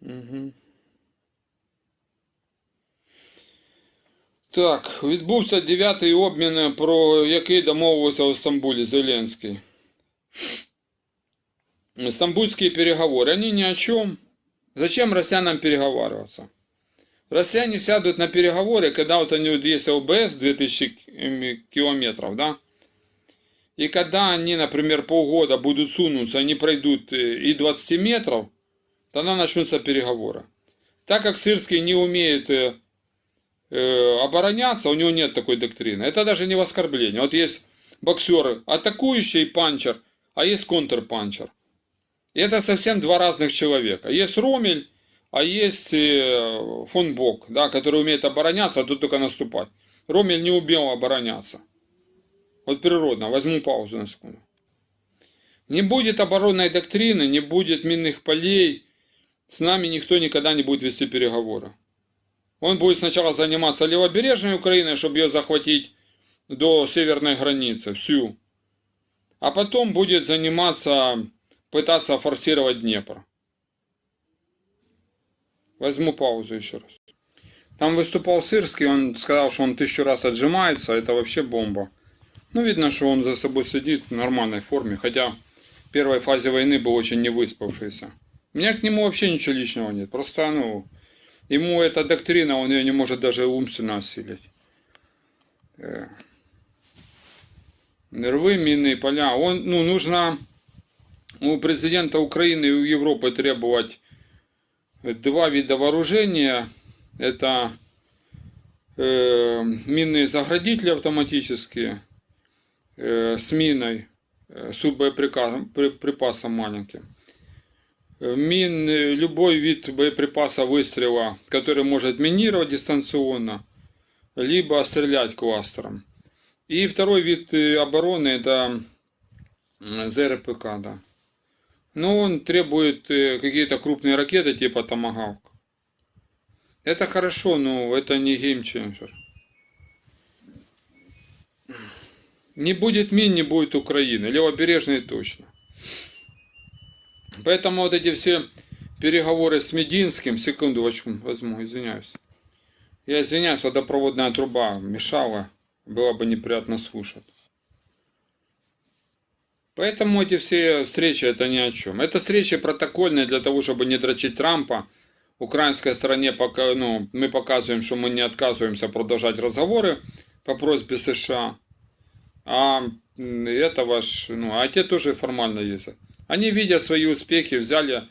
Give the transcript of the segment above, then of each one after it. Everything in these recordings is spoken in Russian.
Угу. Так, відбувся дев'ятий обмін, про який домовився у Стамбулі Зеленський. Стамбульские переговоры, они ни о чем. Зачем россиянам переговариваться? Россияне сядут на переговоры, когда вот они вот есть ЛБС 2000 километров, да? И когда они, например, полгода будут сунуться, они пройдут э, и 20 метров, тогда начнутся переговоры. Так как Сырский не умеет э, э, обороняться, у него нет такой доктрины. Это даже не в оскорбление. Вот есть боксеры атакующий панчер, а есть контрпанчер. И это совсем два разных человека. Есть Ромель, а есть э, фон Бок, да, который умеет обороняться, а тут только наступать. Ромель не умел обороняться. Вот природно, возьму паузу на секунду. Не будет оборонной доктрины, не будет минных полей, с нами никто никогда не будет вести переговоры. Он будет сначала заниматься левобережной Украиной, чтобы ее захватить до северной границы, всю. А потом будет заниматься, пытаться форсировать Днепр. Возьму паузу еще раз. Там выступал Сырский, он сказал, что он тысячу раз отжимается, это вообще бомба. Ну, видно, что он за собой сидит в нормальной форме, хотя в первой фазе войны был очень невыспавшийся. У меня к нему вообще ничего личного нет, просто, ну, ему эта доктрина, он ее не может даже умственно осилить. Э, рвы, минные поля. Он, ну, нужно у президента Украины и у Европы требовать два вида вооружения. Это э, минные заградители автоматические э, с миной, э, с боеприпасом маленьким. Мин, любой вид боеприпаса выстрела, который может минировать дистанционно, либо стрелять кластером. И второй вид обороны это ЗРПК, да. Но он требует какие-то крупные ракеты типа Томагавк. Это хорошо, но это не геймченджер. Не будет мин, не будет Украины. Левобережной точно. Поэтому вот эти все переговоры с Мединским, секунду возьму, извиняюсь. Я извиняюсь, водопроводная труба мешала, было бы неприятно слушать. Поэтому эти все встречи это ни о чем. Это встречи протокольные для того, чтобы не дрочить Трампа. Украинской стороне пока, ну, мы показываем, что мы не отказываемся продолжать разговоры по просьбе США. А это ваш, ну, а те тоже формально есть. Они, видя свои успехи, взяли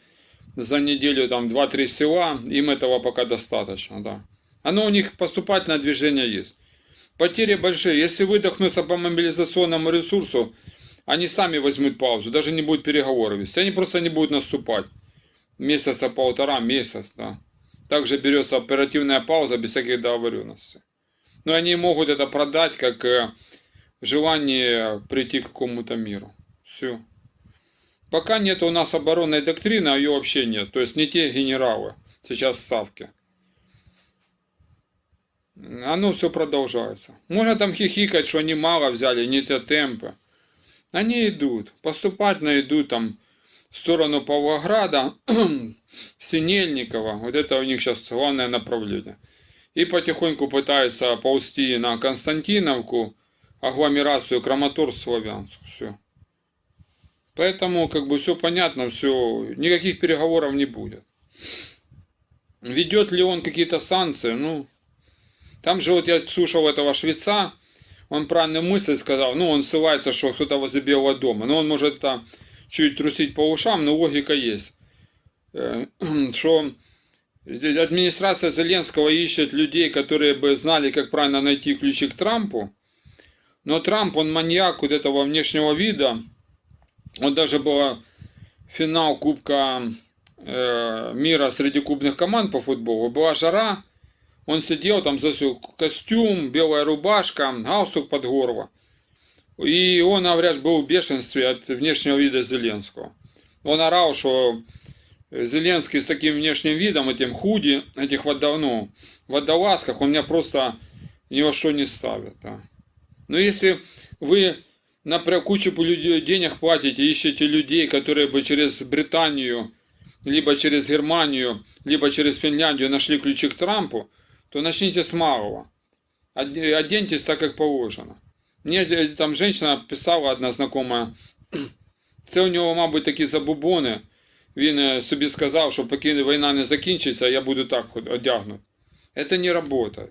за неделю там 2-3 села, им этого пока достаточно, да. Оно у них поступательное движение есть. Потери большие. Если выдохнуться по мобилизационному ресурсу, они сами возьмут паузу, даже не будут переговоров вести. Они просто не будут наступать. Месяца полтора, месяц, да. Также берется оперативная пауза без всяких договоренностей. Но они могут это продать как э, желание прийти к какому-то миру. Все. Пока нет у нас оборонной доктрины, а ее вообще нет. То есть не те генералы сейчас в ставке. Оно все продолжается. Можно там хихикать, что они мало взяли, не те темпы. Они идут, поступательно идут там в сторону Павлограда, Синельникова. Вот это у них сейчас главное направление. И потихоньку пытаются ползти на Константиновку, агломерацию Краматорск, Славянск. Все. Поэтому как бы все понятно, все, никаких переговоров не будет. Ведет ли он какие-то санкции? Ну, там же вот я слушал этого швеца, он правильную мысль сказал, ну, он ссылается, что кто-то возле Белого дома, но он может это чуть трусить по ушам, но логика есть. Э, что администрация Зеленского ищет людей, которые бы знали, как правильно найти ключи к Трампу, но Трамп, он маньяк вот этого внешнего вида, вот даже был финал Кубка э, мира среди клубных команд по футболу. Была жара, он сидел там за костюм, белая рубашка, галстук под горло. И он, говорят, был в бешенстве от внешнего вида Зеленского. Он орал, что Зеленский с таким внешним видом, этим худи, этих водов, ну, водолазках, он меня просто ни во что не ставит. Да. Но если вы например, кучу денег платите, ищете людей, которые бы через Британию либо через Германию, либо через Финляндию нашли ключи к Трампу, то начните с малого. Оде- Оденьтесь так, как положено. Мне е, там женщина писала одна знакома, це у нього, мабуть, такі забубони. Він е, собі сказав, що поки війна не закінчиться, я буду так ход- одягнут. Это не работает.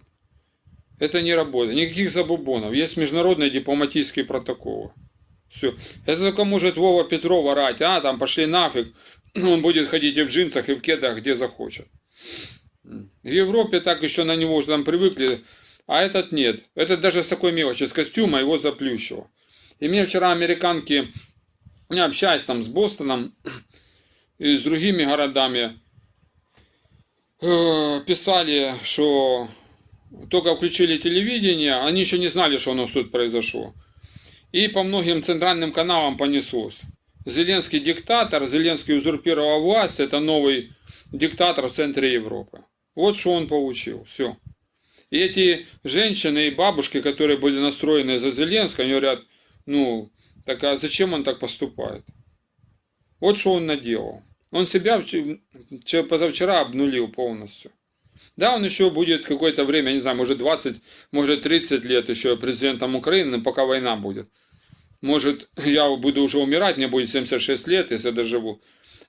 Это не работает. Никаких забубонов. Есть международные дипломатические протоколы. Все. Это только может Вова Петров орать, а там пошли нафиг. Он будет ходить и в джинсах, и в кедах, где захочет. В Европе так еще на него уже там привыкли, а этот нет. Этот даже с такой мелочи, с костюма его заплющило. И мне вчера американки, я общаюсь там с Бостоном и с другими городами, э, писали, что только включили телевидение, они еще не знали, что у нас тут произошло. И по многим центральным каналам понеслось. Зеленский диктатор, Зеленский узурпировал власть, это новый диктатор в центре Европы. Вот что он получил, все. И эти женщины и бабушки, которые были настроены за Зеленского, они говорят, ну, так а зачем он так поступает? Вот что он наделал. Он себя вч- че- позавчера обнулил полностью. Да, он еще будет какое-то время, не знаю, может 20, может 30 лет еще президентом Украины, пока война будет. Может, я буду уже умирать, мне будет 76 лет, если доживу.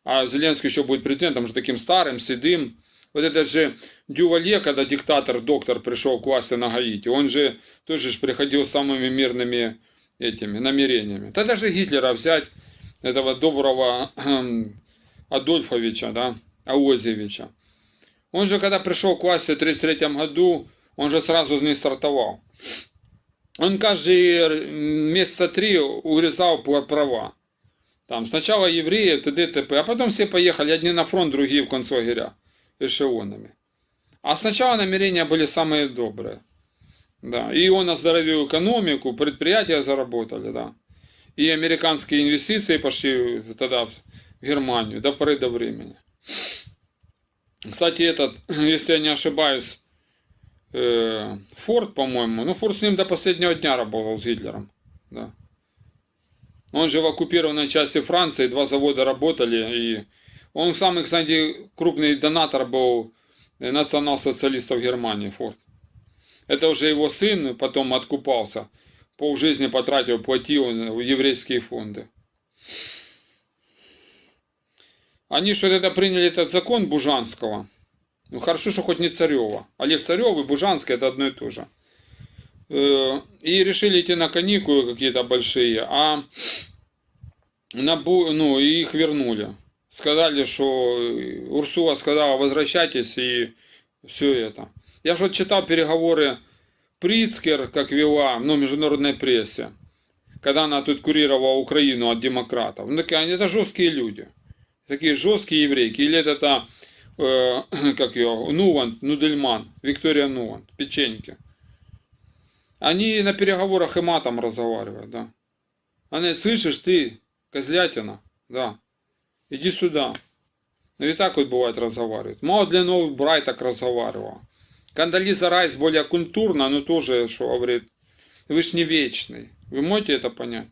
А Зеленский еще будет президентом, уже таким старым, седым. Вот этот же Дювале, когда диктатор, доктор пришел к власти на Гаити, он же тоже ж приходил с самыми мирными этими намерениями. Тогда же Гитлера взять, этого доброго Адольфовича, да, Аозевича. Он же, когда пришел к власти в 1933 году, он же сразу не стартовал. Он каждые месяца три урезал права. Там сначала евреев, т.д. т.п. А потом все поехали, одни на фронт, другие в концлагеря эшелонами. А сначала намерения были самые добрые. Да. И он оздоровил экономику, предприятия заработали, да. И американские инвестиции пошли тогда в Германию до поры до времени. Кстати, этот, если я не ошибаюсь, э, Форд, по-моему, ну, Форд с ним до последнего дня работал с Гитлером. Да. Он же в оккупированной части Франции, два завода работали, и он самый, кстати, крупный донатор был национал-социалистов Германии, Форд. Это уже его сын потом откупался, полжизни потратил, платил еврейские фонды. Они что это приняли этот закон Бужанского. Ну хорошо, что хоть не Царева. Олег Царев и Бужанский это одно и то же. Э, И решили идти на каникулы какие-то большие, а на, ну, и их вернули. Сказали, что Урсула сказала, возвращайтесь и все это. Я же читал переговоры Прицкер, как вела, ну, международной прессе, когда она тут курировала Украину от демократов. Ну, такие, они это жесткие люди. Такие жесткие еврейки. Или это та, э, как ее, Нувант, Нудельман, Виктория Нувант, печеньки. Они на переговорах и матом разговаривают, да. Она, слышишь, ты, козлятина, да, иди сюда. Ну и так вот бывает разговаривают. Мало для новых Брай так разговаривала. Кандализа Райс более культурно, но тоже, что говорит, вы ж не вечный. Вы можете это понять?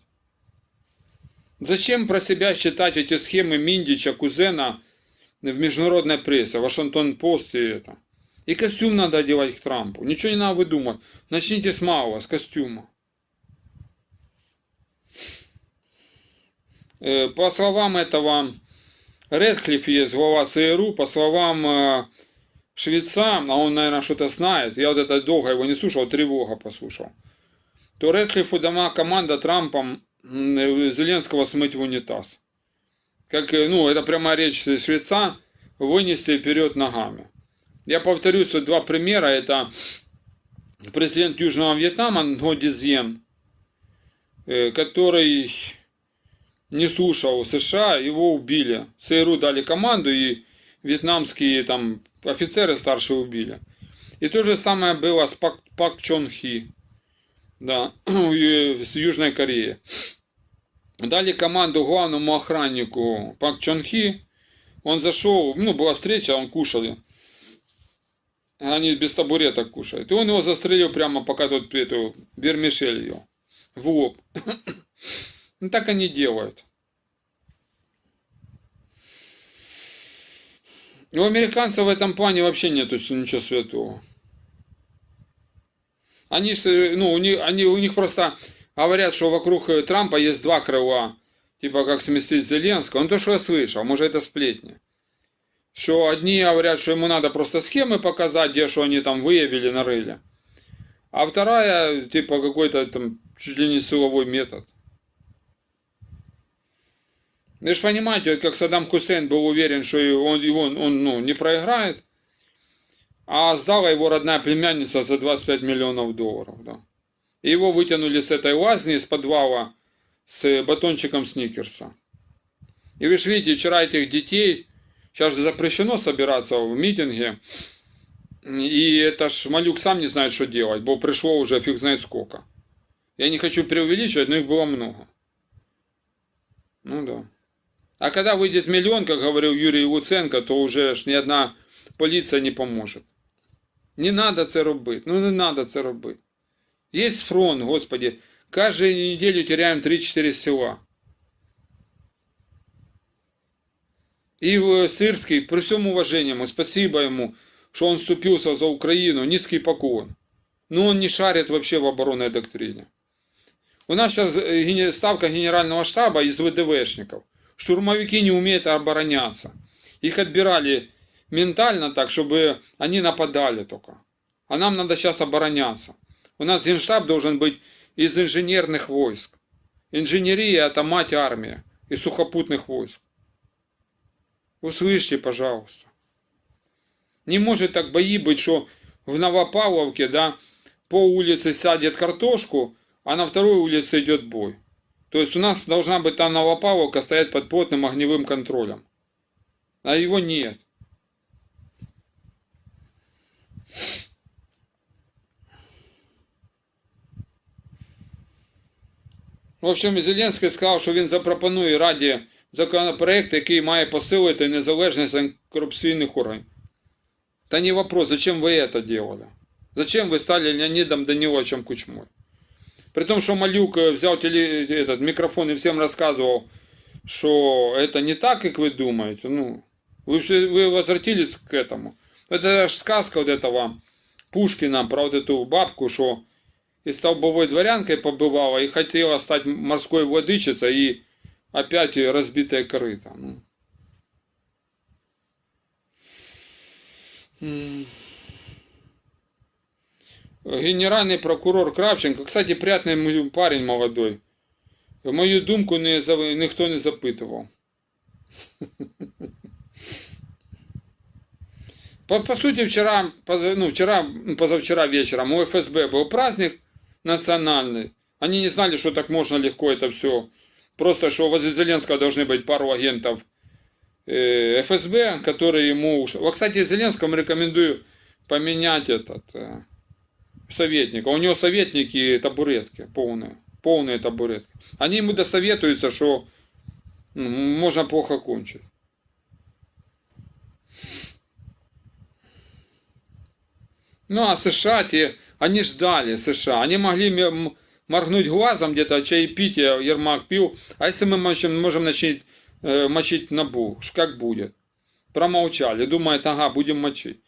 Зачем про себя считать эти схемы Миндича, Кузена в международной прессе, Вашингтон Пост и это? И костюм надо одевать к Трампу. Ничего не надо выдумать. Начните с малого, с костюма. Э, По словам этого Редклифф есть глава ЦРУ, по словам э, Швеца, а он, наверное, что-то знает, я вот это долго его не слушал, тревога послушал, то Редклиффу дама команда Трампом Зеленского смыть в унитаз. Как, э, ну, это прямая речь швеца, вынести вперед ногами. Я повторюсь, вот два примера, это президент Южного Вьетнама Ngo Дизьен, э, который не слушал США, его убили. ЦРУ дали команду, и вьетнамские там офицеры старшие убили. И то же самое было с Пак, Пак Чон Хи, да, с Южной Кореи. Дали команду главному охраннику Пак Чон Хи. Он зашел, ну, была встреча, он кушал. Они без табуреток кушают. И он его застрелил прямо, пока тот эту вермишель ел. В лоб. Ну, так они делают. У американцев в этом плане вообще нету ничего святого. Они, ну, у них, они, у них просто говорят, что вокруг э, Трампа есть два крыла. Типа как сместить Зеленского. Ну то, что я слышал, может это сплетни. Что одни говорят, что ему надо просто схемы показать, где что они там выявили, нарыли. А вторая, типа какой-то там чуть ли не силовой метод. Вы же понимаете, вот как Саддам Хусейн был уверен, что он, он, он ну, не проиграет, а сдала его родная племянница за 25 миллионов долларов. Да И его вытянули с этой лазни, из подвала, с батончиком сникерса. И вы же видите, вчера этих детей, сейчас же запрещено собираться в митинге, и это ж Малюк сам не знает, что делать, бо пришло уже фиг знает сколько. Я не хочу преувеличивать, но их было много. Ну да. А когда выйдет миллион, как говорил Юрий Луценко, то уже ж ні одна поліція не поможе. Не надо це робити. Ну не надо це робити. Є фронт, господи. Каждую неделю теряем 3-4 села. И Сырский, при всем уважении ему, спасибо ему, что он вступился за Украину, низкий поклон. Но он не шарит вообще в оборонной доктрине. У нас сейчас ставка генерального штаба из ВДВшников. Штурмовики не умеют обороняться. Их отбирали ментально так, чтобы они нападали только. А нам надо сейчас обороняться. У нас генштаб должен быть из инженерных войск. Инженерия – это мать армии и сухопутных войск. Услышьте, пожалуйста. Не может так бои быть, что в Новопавловке, да, по улице садят картошку, а на второй улице идет бой. То есть у нас должна быть там Новопавловка стоять под плотным огневым контролем. А его нет. В общем, Зеленський сказав, що він запропонує Раді законопроект, який має посилити незалежність антикорупційних органів. Та не вопрос, зачем вы это делали? Зачем вы стали Леонидом Даниловичем Кучмой? При том, что Малюк э, взял теле, этот микрофон и всем рассказывал, что это не так, как вы думаете. Ну, вы, все- вы возвратились к этому. Это ж сказка вот этого Пушкина про вот эту бабку, что и столбовой дворянкой побывала, и хотела стать морской владычицей, и опять и разбитая корыто. Ну. М. Генеральный прокурор Кравченко, кстати, приятный мой парень молодой. Мою думку не, за- ніхто не запитував. По, по сути, вчера, поза- ну, вчера, ну, позавчера вечером у ФСБ был праздник национальный. Они не знали, что так можно легко это все. Просто, что возле Зеленского должны быть пару агентов э, ФСБ, которые ему... Вот, кстати, Зеленскому рекомендую поменять этот э, советника. У него советники табуретки полные. Полные табуретки. Они ему досоветуются, что ну, можно плохо кончить. Ну, а США, те, они ждали США. Они могли моргнуть глазом где-то, чаепитие Ермак пил. А если мы можем, можем начать э, мочить набу, как будет? Промолчали, думают, ага, будем мочить.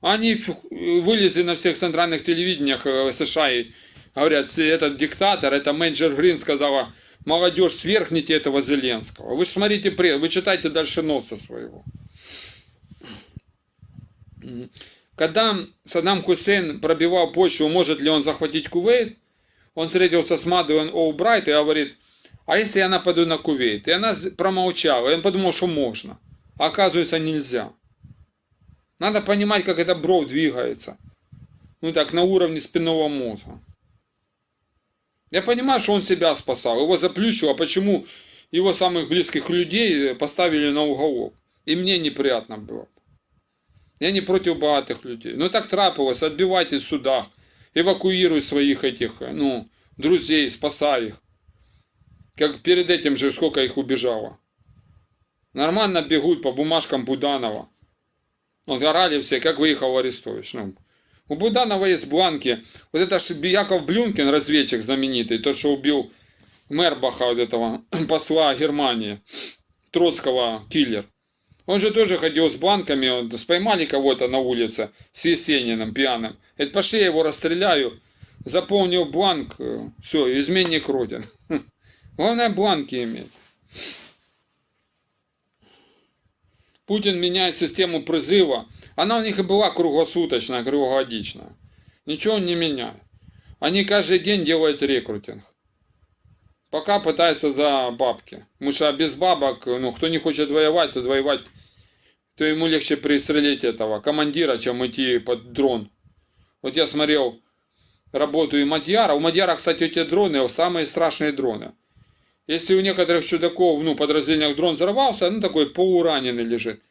Они ф- вылезли на всех центральных телевидениях э, США и говорят, этот диктатор, это менеджер Грин сказала, молодежь, свергните этого Зеленского. Вы смотрите, пресс, вы читайте дальше носа своего. Когда Саддам Хусейн пробивал почву, может ли он захватить Кувейт, он встретился с Мадуэн О'Брайт и говорит, а если я нападу на Кувейт? И она промолчала, и он подумал, что можно. А оказывается, нельзя. Надо понимать, как эта бровь двигается. Ну так, на уровне спинного мозга. Я понимаю, что он себя спасал. Его заплющило, а почему его самых близких людей поставили на уголок. И мне неприятно было. Я не против богатых людей. Но так трапилось, отбивайтесь в судах. Эвакуируй своих этих, ну, друзей, спасай их. Как перед этим же, сколько их убежало. Нормально бегут по бумажкам Буданова. Вот орали все, как выехал Арестович. Ну, у Буданова есть бланки. Вот это ж Яков Блюнкин, разведчик знаменитый, тот, что убил Мербаха, вот этого посла Германии, Троцкого киллер. Он же тоже ходил с банками, он, споймали кого-то на улице с Есениным пьяным. Говорит, пошли я его расстреляю, заполнил бланк, все, изменник родин. Главное бланки иметь. Путин меняет систему призыва. Она у них и была круглосуточная, круглогодичная. Ничего он не меняет. Они каждый день делают рекрутинг. Пока пытаются за бабки. Потому что без бабок, ну, кто не хочет воевать, то воевать, то ему легче пристрелить этого командира, чем идти под дрон. Вот я смотрел работу и Мадьяра. У Мадьяра, кстати, эти дроны самые страшные дроны. Если у некоторых чудаков, ну, подразделениях дрон взорвался, ну, такой полураненый лежит,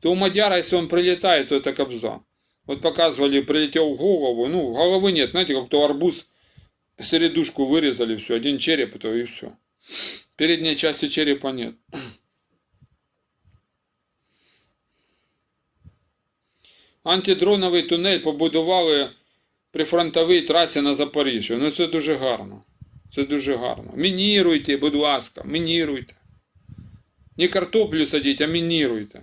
то у Мадьяра, если он прилетает, то это кобза. Вот показывали, прилетел в голову, ну, головы нет, знаете, как то арбуз, середушку вырезали, все, один череп, то и все. Передней части черепа нет. Антидроновий тунель побудували при фронтовій трасі на Запоріжжі. Ну це дуже гарно. Це дуже гарно. Мініруйте, будь ласка, мініруйте. Не картоплю садіть, а мініруйте.